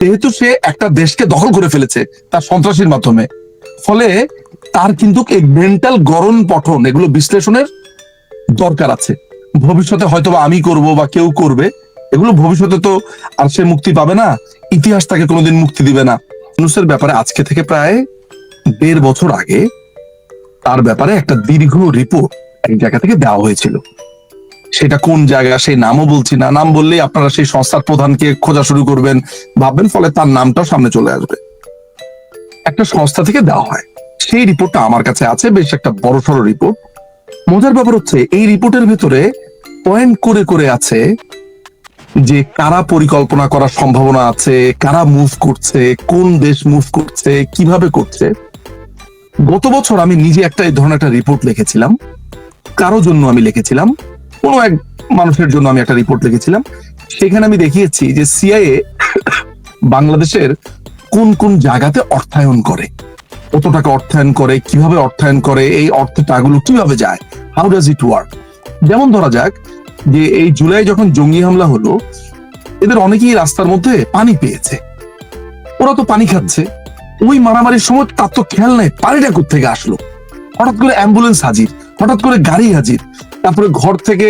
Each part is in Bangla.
যেহেতু সে একটা দেশকে দখল করে ফেলেছে তার সন্ত্রাসীর মাধ্যমে। ফলে তার কিন্তু মেন্টাল গড়ন পঠন, এগুলো বিশ্লেষণের দরকার আছে। ভবিষ্যতে হয়তো আমি করব বা কেউ করবে, এগুলো ভবিষ্যতে তো আর সে মুক্তি পাবে না, ইতিহাস তাকে কোনোদিন মুক্তি দিবে না। ইউনুসের ব্যাপারে আজকে থেকে প্রায় দেড় বছর আগে তার ব্যাপারে একটা দীর্ঘ রিপোর্ট এক জায়গা থেকে দেওয়া হয়েছিল। সেটা কোন জায়গা সেই নামও বলছি না। নাম বললেই আপনারা সেই সংস্থার প্রধানকে খোঁজা শুরু করবেন, ভাববেন ফলে তার নামটাও সামনে চলে আসবে। একটা সংস্থা থেকে দেওয়া হয়। সেই রিপোর্টটা আমার কাছে আছে, বেশ একটা বড় সড়ো রিপোর্ট। মজার ব্যাপার হচ্ছে, এই রিপোর্টের ভেতরে পয়েন্ট করে করে আছে যে কারা পরিকল্পনা করার সম্ভাবনা আছে, কারা মুভ করছে, কোন দেশ মুভ করছে, কীভাবে করছে। গত বছর আমি নিজে একটা এই ধরনের একটা রিপোর্ট লিখেছিলাম। কারও জন্য আমি লিখেছিলাম। কোনো এক মানুষের জন্য আমি একটা রিপোর্ট লিখেছিলাম। সেখানে আমি দেখিয়েছি যে সিআইএ বাংলাদেশের কোন কোন জায়গাতে অর্থায়ন করে। কত টাকা অর্থায়ন করে, কীভাবে অর্থায়ন করে, এই অর্থের টাকাগুলো কীভাবে যায় হাউ ডাজ ইট ওয়ার্ক যেমন ধরা যাক যে এই জুলাই যখন জঙ্গি হামলা হলো, এদের অনেকেই রাস্তার মধ্যে পানি পেয়েছে। ওরা তো পানি খাচ্ছে। ওই মারামারির সময় তার তো খেয়াল নেই, পানিটা থেকে আসলো? হঠাৎ করে অ্যাম্বুলেন্স হাজির, হঠাৎ করে গাড়ি হাজির তারপরে ঘর থেকে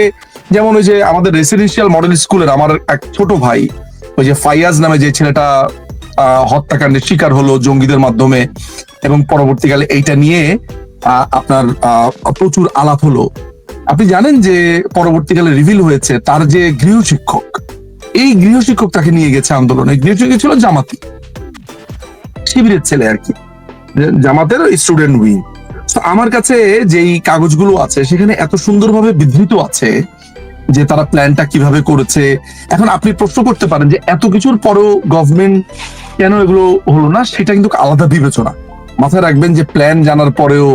যেমন ওই যে আমাদের রেসিডেন্সিয়াল মডেল স্কুলের আমার এক ছোট ভাই, ওই যে ফাইয়াজ নামে যে ছেলেটা হত্যাকাণ্ডের শিকার হলো জঙ্গিদের মাধ্যমে এবং পরবর্তীকালে এইটা নিয়ে আপনার প্রচুর আলাপ হলো। আপনি জানেন যে পরবর্তীকালে রিভিল হয়েছে তার যে গৃহশিক্ষক এই গৃহশিক্ষক তাকে নিয়ে গেছে আন্দোলনে। গৃহশিক্ষক ছিল জামাতি। শিবিরের ছেলে আর কি। জামাতের স্টুডেন্ট উইং আমার কাছে যেই কাগজগুলো আছে, সেখানে এত সুন্দরভাবে বিধৃত আছে যে তারা প্ল্যানটা কীভাবে করেছে। এখন আপনি প্রশ্ন করতে পারেন যে এত কিছুর পরেও গভর্নমেন্ট কেন এগুলো হলো না, সেটা কিন্তু আলাদা বিবেচনা। মাথায় রাখবেন যে প্ল্যান জানার পরেও,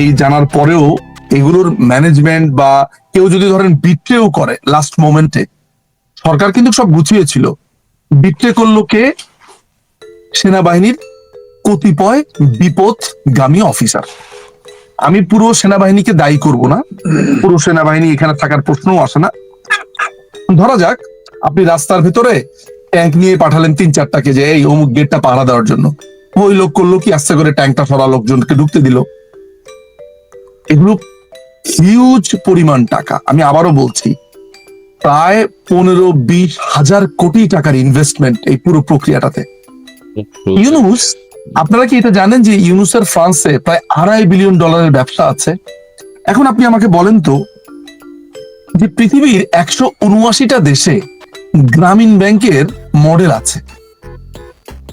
এই জানার পরেও এগুলোর ম্যানেজমেন্ট বা কেউ যদি ধরেন বিট্রেও করে লাস্ট মোমেন্টে সরকার কিন্তু সব গুছিয়েছিল। বিট্রে করল কে? সেনাবাহিনীর কতিপয় বিপদগামী অফিসার আমি পুরো সেনাবাহিনীকে দায়ী করব না। পুরো সেনাবাহিনী এখানে থাকার প্রশ্নও আসে না। ধরা যাক আপনি রাস্তার ভিতরে ট্যাঙ্ক নিয়ে পাঠালেন তিন চারটাকে যে এই অমুক গেটটা পাহারা দেওয়ার জন্য। ওই লোক করল কি আস্তে করে ট্যাঙ্কটা সরা লোকজনকে ঢুকতে দিল। এগুলো হিউজ পরিমাণ টাকা। আমি আবারও বলছি প্রায় পনেরো বিশ হাজার কোটি টাকার ইনভেস্টমেন্ট এই পুরো প্রক্রিয়াটাতে। ইউনুস আপনারা কি এটা জানেন যে ইউনুসের ফ্রান্সে প্রায় আড়াই বিলিয়ন ডলারের ব্যবসা আছে? এখন আপনি আমাকে বলেন তো যে পৃথিবীর একশো উনআশিটা দেশে গ্রামীণ ব্যাংকের মডেল আছে।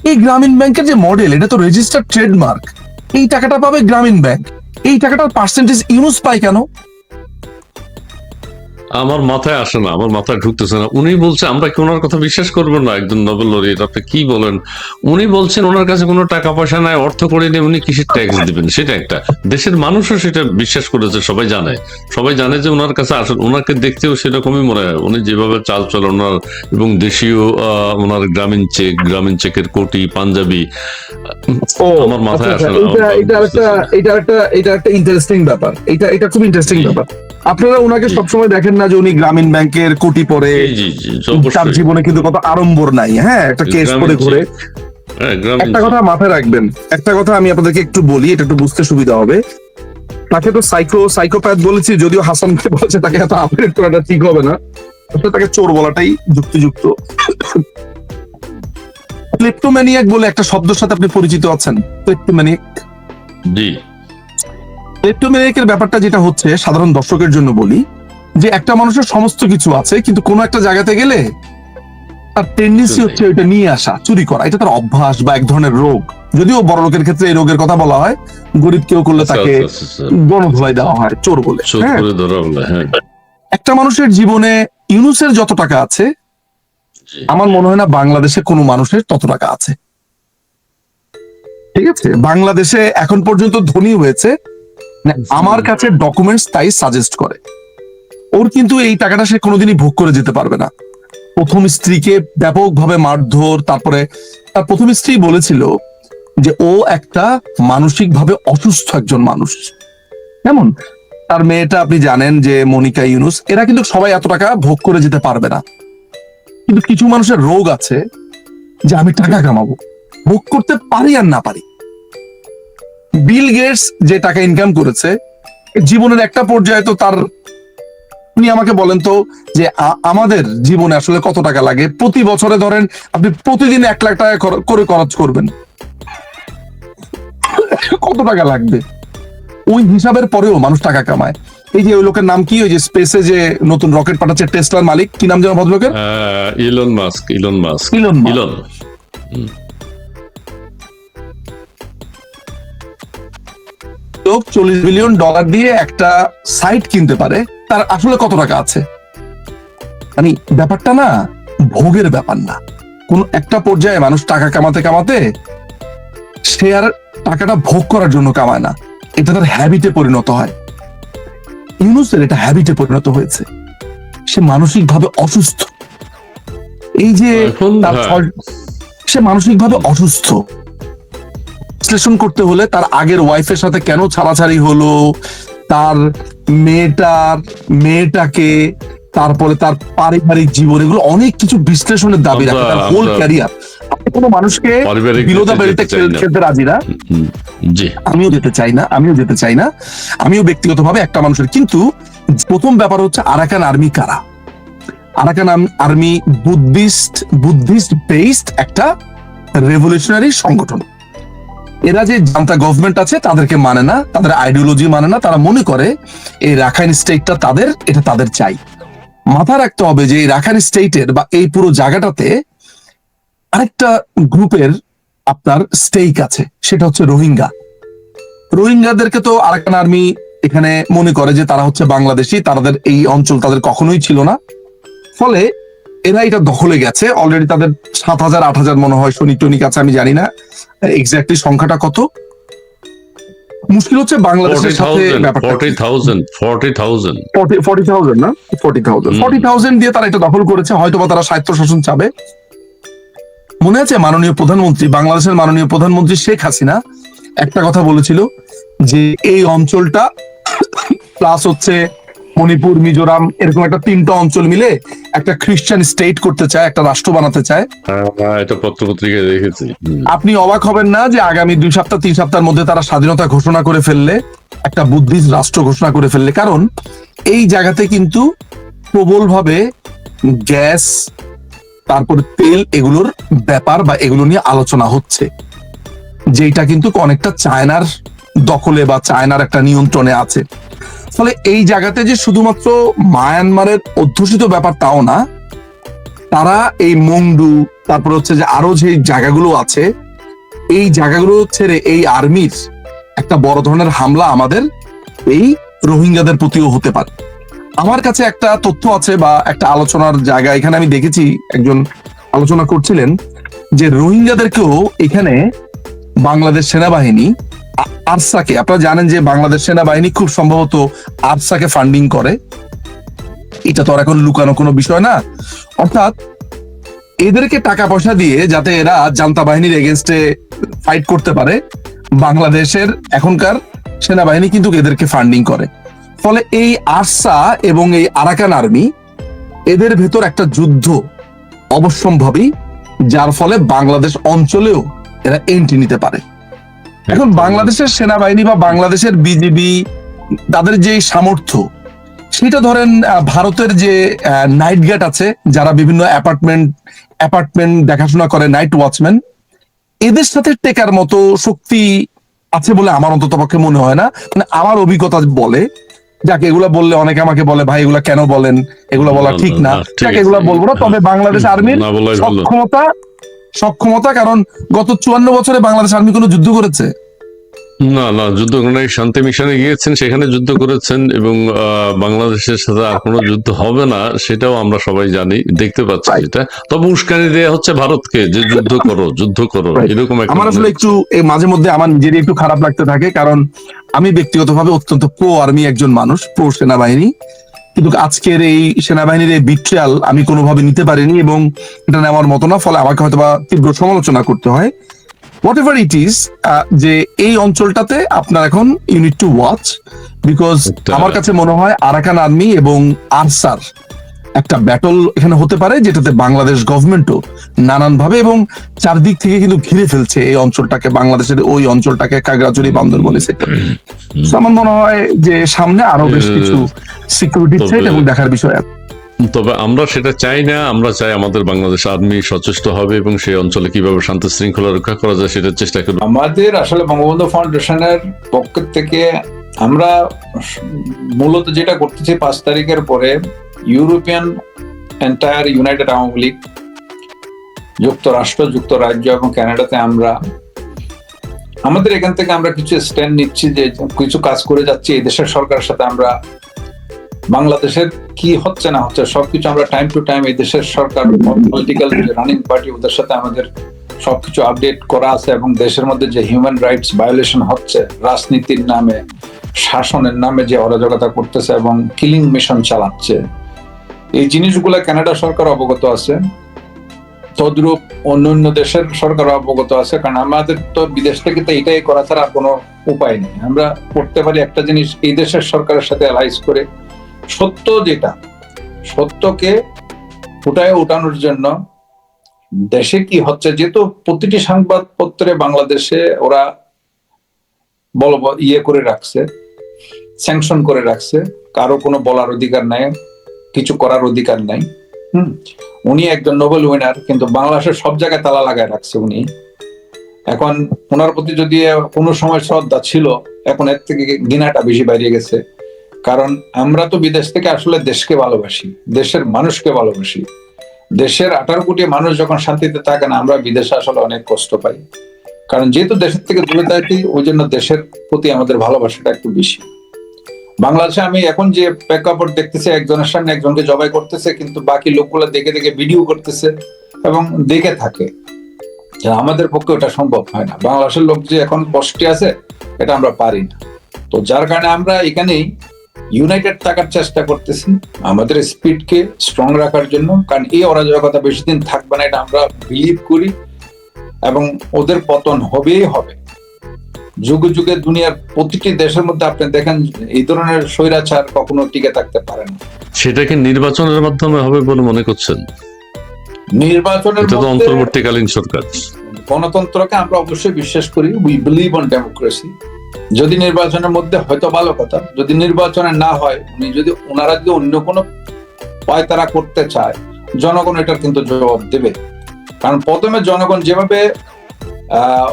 এই গ্রামীণ ব্যাংকের যে মডেল, এটা তো রেজিস্টার্ড ট্রেডমার্ক এই টাকাটা পাবে গ্রামীণ ব্যাংক। এই টাকাটার পার্সেন্টেজ ইউনুস পায় কেন? আমার মাথায় আসে না আমার মাথায় ঢুকতেছে না। উনি বলছে আমরা কি ওনার কথা বিশ্বাস করব না? একজন নোবেল লরিয়েট আপনি কি বলেন? উনি বলছেন ওনার কাছে কোনো টাকা পয়সা নাই অর্থ করে নিয়ে উনি কিসের ট্যাক্স দিবেন। সেটা একটা। দেশের মানুষও সেটা বিশ্বাস করেছে সবাই জানে। সবাই জানে যে ওনার কাছে আসলে ওনাকে দেখতেও সেরকমই মনে হয়। উনি যেভাবে চাল চল ওনার এবং দেশীয় ওনার গ্রামীণ চেক গ্রামীণ চেকের কোটি পাঞ্জাবি আমার মাথায় আচ্ছা, আসে না এটা এটা একটা এটা একটা এটা একটা ইন্টারেস্টিং ব্যাপার। এটা এটা খুব ইন্টারেস্টিং ব্যাপার। আপনারা ওনাকে সবসময় দেখেন না যে উনি গ্রামীণ ব্যাংকের কোটি পরে তার জীবনে কিন্তু কত আড়ম্বর নাই হ্যাঁ একটা কেস করে ঘুরে। হ্যাঁ একটা কথা মাথায় রাখবেন একটা কথা আমি আপনাদেরকে একটু বলি এটা একটু বুঝতে সুবিধা হবে। তাকে তো সাইকো সাইকোপ্যাথ বলেছি যদিও হাসানকে বলেছে তাকে এত আপডেট করাটা ঠিক হবে না। আসলে তাকে চোর বলাটাই যুক্তিযুক্ত। ক্লেপ্টোম্যানিয়াক বলে একটা শব্দের সাথে আপনি পরিচিত আছেন ক্লেপ্টোম্যানিয়াক জি। ক্লেপ্টোম্যানিয়াকের ব্যাপারটা যেটা হচ্ছে সাধারণ দর্শকের জন্য বলি যে একটা মানুষের সমস্ত কিছু আছে কিন্তু কোনো একটা জায়গাতে গেলে তার টেন্ডেন্সি হচ্ছে ওইটা নিয়ে আসা চুরি করা। এটা তার অভ্যাস বা এক ধরনের রোগ। যদিও বড় লোকের ক্ষেত্রে এই রোগের কথা বলা হয় গরিব কেউ করলে তাকে আচ্ছা, আচ্ছা, আচ্ছা। গণধোলাই দেওয়া হয় চোর বলে হ্যাঁ? হ্যাঁ। একটা মানুষের জীবনে ইউনুসের যত টাকা আছে আমার মনে হয় না বাংলাদেশে কোনো মানুষের তত টাকা আছে। ঠিক আছে? বাংলাদেশে এখন পর্যন্ত ধনী হয়েছে না, আমার কাছে ডকুমেন্টস তাই সাজেস্ট করে। ওর কিন্তু এই টাকাটা সে কোনোদিনই ভোগ করে যেতে পারবে না। প্রথম স্ত্রীকে ব্যাপকভাবে মারধর, তারপরে তার প্রথম স্ত্রী বলেছিল যে ও একটা মানসিকভাবে অসুস্থ একজন মানুষ। কেমন? তার মেয়েটা আপনি জানেন যে মনিকা ইউনুস, এরা কিন্তু সবাই এত টাকা ভোগ করে যেতে পারবে না। কিন্তু কিছু মানুষের রোগ আছে যে আমি টাকা কামাবো, ভোগ করতে পারি আর না পারি। বিল গেটস যে টাকা ইনকাম করেছে জীবনের একটা পর্যায়ে তো তার আপনি আমাকে বলেন তো যে আমাদের জীবনে আসলে কত টাকা লাগে? প্রতি বছরে ধরেন আপনি প্রতিদিন এক লাখ টাকা করে খরচ করবেন। কত টাকা লাগবে? ওই হিসাবের পরেও মানুষ টাকা কামায়। এই যে ওই লোকের নাম কি? ওই যে স্পেসে যে নতুন রকেট পাঠাচ্ছে টেসলার মালিক কি নাম যেন ভদ্রলোকের? Elon Musk Elon Musk. Elon. Elon. লোক চল্লিশ বিলিয়ন ডলার দিয়ে একটা সাইট কিনতে পারে। তার আসলে কত টাকা আছে? মানে ব্যাপারটা না ভোগের ব্যাপার না। কোন একটা পর্যায়ে মানুষ টাকা কামাতে কামাতে সে আর টাকাটা ভোগ করার জন্য কামায় না। এটা তার হ্যাবিটে পরিণত হয়। ইউনুসের এটা হ্যাবিটে পরিণত হয়েছে। সে মানসিকভাবে অসুস্থ। এই যে হ্যাঁ। সে মানসিকভাবে অসুস্থ। বিশ্লেষণ করতে হলে তার আগের ওয়াইফের সাথে কেন ছাড়াছাড়ি হলো? তার মেয়েটার মেয়েটাকে তারপরে তার পারিবারিক জীবন এগুলো অনেক কিছু বিশ্লেষণের দাবি রাখে তার হোল ক্যারিয়ার কোনো মানুষকে পারিবারিক বিলো দা দিকে বেল্টে যেতে চাই না। খেলতে রাজি না? আমিও যেতে চাই না আমিও যেতে চাই না। আমিও ব্যক্তিগতভাবে একটা মানুষের কিন্তু প্রথম ব্যাপার হচ্ছে আরাকান আর্মি কারা? Arakan army Buddhist Buddhist based একটা রেভলিউশনারি সংগঠন। এরা যে জান্তা গভর্নমেন্ট আছে, তাদেরকে মানে না, তাদের আইডিওলজি মানে না, তারা মনে করে এই রাখাইন স্টেটটা তাদের, এটা তাদের চাই। মাথা রাখতে হবে যে এই রাখাইন স্টেটের বা এই পুরো জায়গাটাতে আরেকটা গ্রুপের আপনার স্টেক আছে, সেটা হচ্ছে রোহিঙ্গা। রোহিঙ্গাদেরকে তো আরাকান আর্মি এখানে মনে করে যে তারা হচ্ছে বাংলাদেশি, তাদের এই অঞ্চল তাদের কখনোই ছিল না। ফলে এরা এটা দখলে গেছে। অলরেডি তাদের সাত হাজার আট হাজার মনে হয় সৈনিক টনিক আছে আমি জানি না। এক্স্যাক্টলি সংখ্যাটা কত? মুশকিল হচ্ছে বাংলাদেশের সাথে ব্যাপারটা ফর্টি থাউজেন্ড না? ফর্টি থাউজেন্ড ফর্টি থাউজেন্ড দিয়ে তারা এটা দখল করেছে হয়তো বা তারা স্বায়ত্ত শাসন চাবে। মনে আছে মাননীয় প্রধানমন্ত্রী বাংলাদেশের মাননীয় প্রধানমন্ত্রী শেখ হাসিনা একটা কথা বলেছিল যে এই অঞ্চলটা প্লাস হচ্ছে মণিপুর মিজোরাম এরকম একটা তিনটা অঞ্চল মিলে একটা খ্রিস্টান স্টেট করতে চায় একটা রাষ্ট্র বানাতে চায়। এটা পত্রপত্রিকায় দেখেছি। আপনি অবাক হবেন না যে আগামী দুই সপ্তাহ তিন সপ্তাহের মধ্যে তারা স্বাধীনতা ঘোষণা করে ফেললে একটা বুদ্ধিস্ট রাষ্ট্র ঘোষণা করে ফেললে। কারণ এই জায়গাতে কিন্তু প্রবলভাবে গ্যাস তারপর তেল এগুলোর ব্যাপার বা এগুলো নিয়ে আলোচনা হচ্ছে। যেটা কিন্তু অনেকটা চায়নার দখলে বা চায়নার একটা নিয়ন্ত্রণে আছে। ফলে এই জায়গাতে যে শুধুমাত্র মায়ানমারের অধ্যুষিত ব্যাপার তাও না, তারা এই মংডু তারপর হচ্ছে যে আরও যে জায়গাগুলো আছে, এই জায়গাগুলো ছেড়ে এই আর্মির একটা বড় ধরনের হামলা আমাদের এই রোহিঙ্গাদের প্রতিও হতে পারে। আমার কাছে একটা তথ্য আছে বা একটা আলোচনার জায়গা, এখানে আমি দেখেছি একজন আলোচনা করছিলেন যে রোহিঙ্গাদেরকেও এখানে বাংলাদেশ সেনাবাহিনী আরসাকে, আপনারা জানেন যে বাংলাদেশ সেনাবাহিনী খুব সম্ভবত আরসাকে ফান্ডিং করে। এটা তো আর এখন লুকানো কোনো বিষয় না। অর্থাৎ এদেরকে টাকা পয়সা দিয়ে যাতে এরা জান্তা বাহিনীর এগেনস্টে ফাইট করতে পারে, বাংলাদেশের এখনকার সেনাবাহিনী কিন্তু এদেরকে ফান্ডিং করে। ফলে এই আরসা এবং এই আরাকান আর্মি এদের ভেতর একটা যুদ্ধ অবশ্যম্ভাবী, যার ফলে বাংলাদেশ অঞ্চলেও এরা এন্ট্রি নিতে পারে। এখন বাংলাদেশের সেনাবাহিনী বা বাংলাদেশের বিজিবি তাদের যে সামর্থ্য সেটা ধরেন ভারতের যে নাইট গেট আছে যারা বিভিন্ন অ্যাপার্টমেন্ট অ্যাপার্টমেন্ট দেখাশোনা করে নাইট ওয়াচম্যান এদের সাথে টেকার মতো শক্তি আছে বলে আমার অন্তত পক্ষে মনে হয় না। মানে আমার অভিজ্ঞতা বলে যাকে এগুলা বললে অনেকে আমাকে বলে ভাই এগুলা কেন বলেন? এগুলা বলা ঠিক না যাকে এগুলা বলব না তবে বাংলাদেশ আর্মির সক্ষমতা সক্ষমতা কারণ গত চুয়ান্ন বছরে বাংলাদেশ আর্মি কোনো যুদ্ধ করেছে। না না যুদ্ধ করে শান্তি মিশনে গিয়েছেন সেখানে যুদ্ধ করেছেন এবং বাংলাদেশের সাথে আর কোনো যুদ্ধ হবে না সেটাও আমরা সবাই জানি দেখতে পাচ্ছি এটা। তবে উস্কানি দেওয়া হচ্ছে ভারতকে যে যুদ্ধ করো যুদ্ধ করো এরকম একটা আমার আসলে একটু মাঝে মধ্যে আমার নিজেরই একটু খারাপ লাগতে থাকে কারণ আমি ব্যক্তিগতভাবে অত্যন্ত প্রো আর্মি একজন মানুষ প্রো সেনাবাহিনী কিন্তু আজকের এই সেনাবাহিনীর এই বিট্রিয়াল আমি কোনোভাবে নিতে পারিনি এবং এটা নেওয়ার মতো না ফলে আমাকে হয়তো বা তীব্র সমালোচনা করতে হয়। হোয়াট এভার ইট ইজ যে এই অঞ্চলটাতে আপনার এখন ইউনিট টু ওয়াচ বিকজ আমার কাছে মনে হয় আরাকান আর্মি এবং আরসার একটা ব্যাটল এখানে হতে পারে যেটাতে বাংলাদেশ গভর্নমেন্টও নানান ভাবে এবং চারদিক থেকে কিন্তু ঘিরে ফেলছে এই অঞ্চলটাকে বাংলাদেশের ওই অঞ্চলটাকে কাগড়াচুরি বান্দরবনে সেক্টর আমার মনে হয় যে সামনে আরও বেশ কিছু সিকিউরিটি থ্রেট এবং দেখার বিষয় আছে। তবে আমরা সেটা চাই না আমরা চাই আমাদের বাংলাদেশ আর্মি সচেষ্ট হবে এবং সেই অঞ্চলে কীভাবে শান্তি শৃঙ্খলা রক্ষা করা যায় সেটার চেষ্টা করবে। আমাদের আসলে বঙ্গবন্ধু ফাউন্ডেশনের পক্ষ থেকে আমরা মূলত যেটা করতেছি পাঁচ তারিখের পরে European entire United Awami League, যুক্তরাষ্ট্র, যুক্তরাজ্য এবং কানাডাতে আমরা, আমাদের এখান থেকে আমরা কিছু স্ট্যান্ড নিচ্ছি যে কিছু কাজ করে যাচ্ছি, এই দেশের সরকারের সাথে আমরা, বাংলাদেশের কি হচ্ছে না হচ্ছে, সবকিছু আমরা টাইম টু টাইম এই দেশের সরকার পলিটিক্যাল রানিং পার্টি ওদের সাথে আমাদের সবকিছু আপডেট করা আছে এবং দেশের মধ্যে যে হিউম্যান রাইটস ভায়োলেশন হচ্ছে, রাজনীতির নামে, শাসনের নামে যে অরাজকতা করতেছে এবং কিলিং মিশন চালাচ্ছে এই জিনিসগুলো কানাডা সরকার অবগত আছে। তদ্রূপ অন্য দেশের সরকার অবগত আছে, কারণ আমাদের তো বিদেশ থেকে তো এটাই করা ছাড়া কোনো উপায় নেই। আমরা করতে পারি একটা জিনিস এই দেশের সরকারের সাথে অ্যালাইজ করে। সত্য যেটা, সত্যকে ফুটায় উঠানোর জন্য দেশে কি হচ্ছে? যেহেতু প্রতিটি সংবাদপত্রে বাংলাদেশে ওরা বল ইয়ে করে রাখছে স্যাংশন করে রাখছে, কারও কোনো বলার অধিকার নাই। কিছু করার অধিকার নাই। হুম? উনি একজন নোবেল উইনার কিন্তু বাংলাদেশের সব জায়গায় তালা লাগায় রাখছে উনি। এখন ওনার প্রতি যদি কোনো সময় শ্রদ্ধা ছিল, এখন এর থেকে ঘৃণাটা বেশি বাইরে গেছে। কারণ আমরা তো বিদেশ থেকে আসলে দেশকে ভালোবাসি, দেশের মানুষকে ভালোবাসি। দেশের আঠারো কোটি মানুষ যখন শান্তিতে থাকে না আমরা বিদেশে আসলে অনেক কষ্ট পাই। কারণ যেহেতু দেশের থেকে দূরে থাকি, ওই জন্য দেশের প্রতি আমাদের ভালোবাসাটা একটু বেশি। বাংলাদেশে আমি এখন যে প্রেক্ষাপট দেখতেছি, একজনের সামনে একজনকে জবাই করতেছে, কিন্তু বাকি লোকগুলো দেখে দেখে ভিডিও করতেছে এবং দেখে থাকে। আমাদের পক্ষে ওটা সম্ভব হয় না। বাংলাদেশের লোক যে এখন কষ্টে আছে, এটা আমরা পারি না। তো যার কারণে আমরা এখানেই ইউনাইটেড থাকার চেষ্টা করতেছি, আমাদের স্পিডকে স্ট্রং রাখার জন্য। কারণ এই অরাজকতা বেশি দিন থাকবে না, এটা আমরা বিলিভ করি এবং ওদের পতন হবেই হবে। যুগে যুগে দুনিয়ার প্রতিটি দেশের মধ্যে আপনি দেখেন এই ধরনের স্বৈরাচার কখনো টিকে থাকতে পারে না। সেটাকে নির্বাচনের মাধ্যমে হবে বলে মনে করছেন? নির্বাচনের এটা তো মধ্যে অন্তর্বর্তীকালীন সরকার। গণতন্ত্রকে আমরা অবশ্যই বিশ্বাস করি উই বিলিভ অন ডেমোক্রেসি যদি নির্বাচনের মধ্যে হয়তো ভালো কথা যদি নির্বাচনে না হয় উনি যদি ওনারা যদি অন্য কোনো পায়তারা করতে চায় জনগণ এটার কিন্তু জবাব দেবে। কারণ প্রথমে জনগণ যেভাবে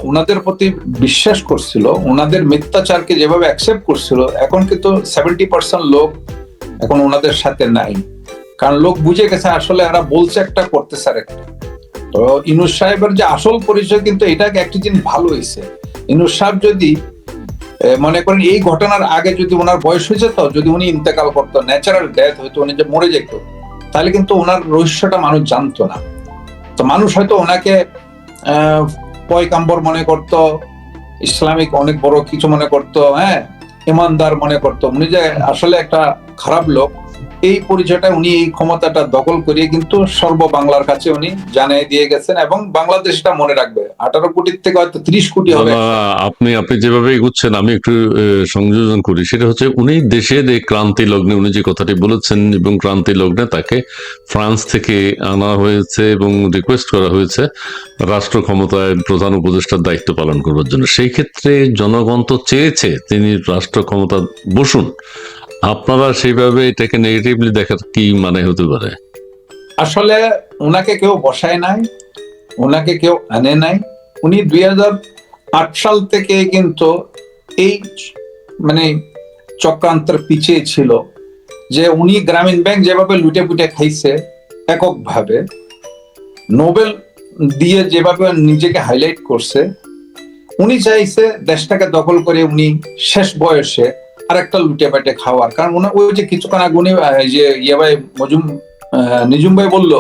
ওনাদের প্রতি বিশ্বাস করছিল ওনাদের মিথ্যাচারকে যেভাবে অ্যাকসেপ্ট করছিল, এখন কিন্তু সেভেন্টি পার্সেন্ট লোক এখন ওনাদের সাথে নাই। কারণ লোক বুঝে গেছে আসলে এরা বলছে একটা, করতেছে একটা তো ইনুস সাহেবের যে আসল পরিচয় কিন্তু এটাকে একটি জিনিস ভালো হয়েছে। ইনুস সাহেব যদি মনে করেন এই ঘটনার আগে যদি ওনার বয়স হয়েছে তো যদি উনি ইন্তেকাল করতো ন্যাচারাল ডেথ হয়তো উনি যে মরে যেত, তাহলে কিন্তু ওনার রহস্যটা মানুষ জানতো না। তো মানুষ হয়তো ওনাকে পয়কাম্বর মনে করত? ইসলামিক অনেক বড় কিছু মনে করত হ্যাঁ? ইমানদার মনে করত। উনি যে আসলে একটা খারাপ লোক এই পরিচয়টা উনি এই ক্ষমতাটা দখল করিয়ে কিন্তু সর্ব বাংলার কাছে উনি জানিয়ে দিয়ে গেছেন এবং বাংলাদেশটা মনে রাখবে। আঠারো কোটির থেকে হয়তো ত্রিশ কোটি হবে। আপনি আপনি যেভাবে এগুচ্ছেন, আমি একটু সংযোজন করি। সেটা হচ্ছে উনি দেশের এই ক্রান্তি লগ্নে, উনি যে কথাটি বলেছেন এবং ক্রান্তি লগ্নে তাকে ফ্রান্স থেকে আনা হয়েছে এবং রিকোয়েস্ট করা হয়েছে রাষ্ট্র ক্ষমতায় প্রধান উপদেষ্টার দায়িত্ব পালন করবার জন্য। সেই ক্ষেত্রে জনগণ তো চেয়েছে তিনি রাষ্ট্র ক্ষমতা বসুন। আপনারা সেইভাবে এটাকে নেগেটিভলি দেখার কি মানে হতে পারে? আসলে ওনাকে কেউ বসায় নাই, ওনাকে কেউ আনে নাই। উনি দুই সাল থেকে কিন্তু এই মানে চক্রান্তের পিছিয়ে ছিল যে উনি গ্রামীণ ব্যাংক যেভাবে লুটে পুটে খাইছে এককভাবে, নোবেল দিয়ে যেভাবে নিজেকে হাইলাইট করছে, উনি চাইছে দেশটাকে দখল করে উনি শেষ বয়সে আরেকটা লুটে পেটে খাওয়ার। কারণ ওনার ওই যে কিছুক্ষণ আগুনে যে ইয়ে মজুম নিজুম ভাই বলল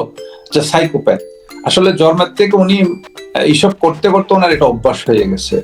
যে সাইকোপ্যাথ আসলে জন্মের থেকে উনি এইসব করতে করতে ওনার এটা অভ্যাস হয়ে গেছে।